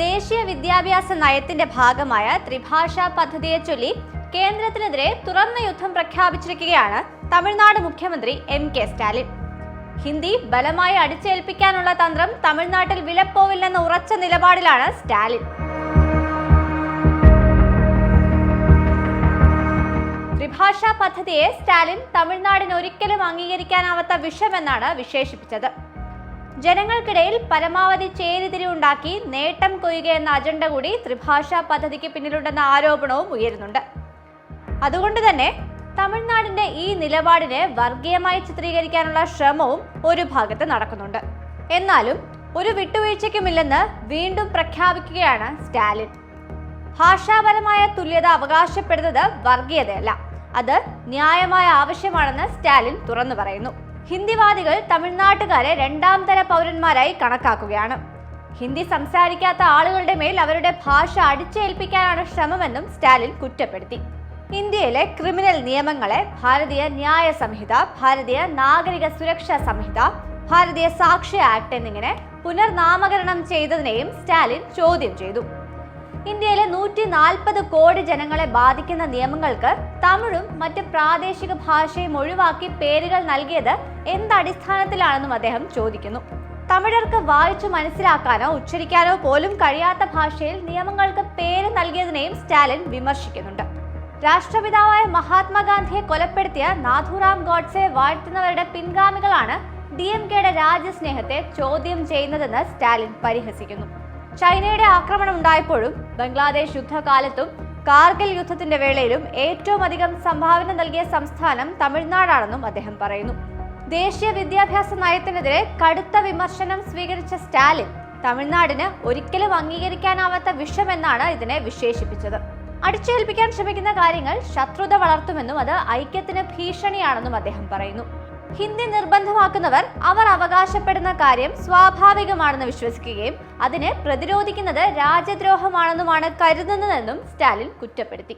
ദേശീയ വിദ്യാഭ്യാസ നയത്തിന്റെ ഭാഗമായ ത്രിഭാഷാ പദ്ധതിയെ ചൊല്ലി കേന്ദ്രത്തിനെതിരെ തുറന്ന യുദ്ധം പ്രഖ്യാപിച്ചിരിക്കുകയാണ് തമിഴ്നാട് മുഖ്യമന്ത്രി എം കെ സ്റ്റാലിൻ. ഹിന്ദി ബലമായി അടിച്ചേൽപ്പിക്കാനുള്ള തന്ത്രം തമിഴ്നാട്ടിൽ വിലപ്പോവില്ലെന്ന ഉറച്ച നിലപാടിലാണ് സ്റ്റാലിൻ. ത്രിഭാഷാ പദ്ധതിയെ സ്റ്റാലിൻ തമിഴ്നാടിന് ഒരിക്കലും അംഗീകരിക്കാനാവാത്ത വിഷമെന്നാണ് വിശേഷിപ്പിച്ചത്. ജനങ്ങൾക്കിടയിൽ പരമാവധി ചേരിതിരിവുണ്ടാക്കി നേട്ടം കൊയ്യുക എന്ന അജണ്ട കൂടി ത്രിഭാഷാ പദ്ധതിക്ക് പിന്നിലുണ്ടെന്ന ആരോപണവും ഉയരുന്നുണ്ട്. അതുകൊണ്ട് തന്നെ തമിഴ്നാടിന്റെ ഈ നിലപാടിനെ വർഗീയമായി ചിത്രീകരിക്കാനുള്ള ശ്രമവും ഒരു ഭാഗത്ത് നടക്കുന്നുണ്ട്. എന്നാലും ഒരു വിട്ടുവീഴ്ചയ്ക്കുമില്ലെന്ന് വീണ്ടും പ്രഖ്യാപിക്കുകയാണ് സ്റ്റാലിൻ. ഭാഷാപരമായ തുല്യത അവകാശപ്പെടുന്നത് വർഗീയതയല്ല. അത് ന്യായമായ ആവശ്യമാണെന്ന് സ്റ്റാലിൻ തുറന്നു പറയുന്നു. ഹിന്ദിവാദികൾ തമിഴ്നാട്ടുകാരെ രണ്ടാം തര പൗരന്മാരായി കണക്കാക്കുകയാണ്. ഹിന്ദി സംസാരിക്കാത്ത ആളുകളുടെ മേൽ അവരുടെ ഭാഷ അടിച്ചേൽപ്പിക്കാനാണ് ശ്രമമെന്നും സ്റ്റാലിൻ കുറ്റപ്പെടുത്തി. ഇന്ത്യയിലെ ക്രിമിനൽ നിയമങ്ങളെ ഭാരതീയ ന്യായ സംഹിത ഭാരതീയ നാഗരിക സുരക്ഷാ സംഹിത ഭാരതീയ സാക്ഷ്യ ആക്ട് എന്നിങ്ങനെ പുനർനാമകരണം ചെയ്തതിനെയും സ്റ്റാലിൻ ചോദ്യം ചെയ്തു. ഇന്ത്യയിലെ നൂറ്റി നാൽപ്പത് കോടി ജനങ്ങളെ ബാധിക്കുന്ന നിയമങ്ങൾക്ക് തമിഴും മറ്റ് പ്രാദേശിക ഭാഷയും ഒഴിവാക്കി പേരുകൾ നൽകിയത് എന്തടിസ്ഥാനത്തിലാണെന്നും അദ്ദേഹം ചോദിക്കുന്നു. തമിഴർക്ക് വായിച്ചു മനസ്സിലാക്കാനോ ഉച്ചരിക്കാനോ പോലും കഴിയാത്ത ഭാഷയിൽ നിയമങ്ങൾക്ക് പേര് നൽകിയതിനെയും സ്റ്റാലിൻ വിമർശിക്കുന്നുണ്ട്. രാഷ്ട്രപിതാവായ മഹാത്മാഗാന്ധിയെ കൊലപ്പെടുത്തിയ നാഥുറാം ഗോഡ്സെ വാഴ്ത്തുന്നവരുടെ പിൻഗാമികളാണ് ഡി എം കെയുടെ രാജ്യസ്നേഹത്തെ ചോദ്യം ചെയ്യുന്നതെന്ന് സ്റ്റാലിൻ പരിഹസിക്കുന്നു. ചൈനയുടെ ആക്രമണം ഉണ്ടായപ്പോഴും ബംഗ്ലാദേശ് യുദ്ധകാലത്തും കാർഗിൽ യുദ്ധത്തിന്റെ വേളയിലും ഏറ്റവും അധികം സംഭാവന നൽകിയ സംസ്ഥാനം തമിഴ്നാടാണെന്നും അദ്ദേഹം പറയുന്നു. ദേശീയ വിദ്യാഭ്യാസ നയത്തിനെതിരെ കടുത്ത വിമർശനം സ്വീകരിച്ച സ്റ്റാലിൻ തമിഴ്നാടിന് ഒരിക്കലും അംഗീകരിക്കാനാവാത്ത വിഷമെന്നാണ് ഇതിനെ വിശേഷിപ്പിച്ചത്. അടിച്ചേൽപ്പിക്കാൻ ശ്രമിക്കുന്ന കാര്യങ്ങൾ ശത്രുത വളർത്തുമെന്നും അത് ഐക്യത്തിന് ഭീഷണിയാണെന്നും അദ്ദേഹം പറയുന്നു. ഹിന്ദി നിർബന്ധമാക്കുന്നവർ അവർ അവകാശപ്പെടുന്ന കാര്യം സ്വാഭാവികമാണെന്ന് വിശ്വസിക്കുകയും അതിനെ പ്രതിരോധിക്കുന്നത് രാജ്യദ്രോഹമാണെന്നുമാണ് കരുതുന്നതെന്നും സ്റ്റാലിൻ കുറ്റപ്പെടുത്തി.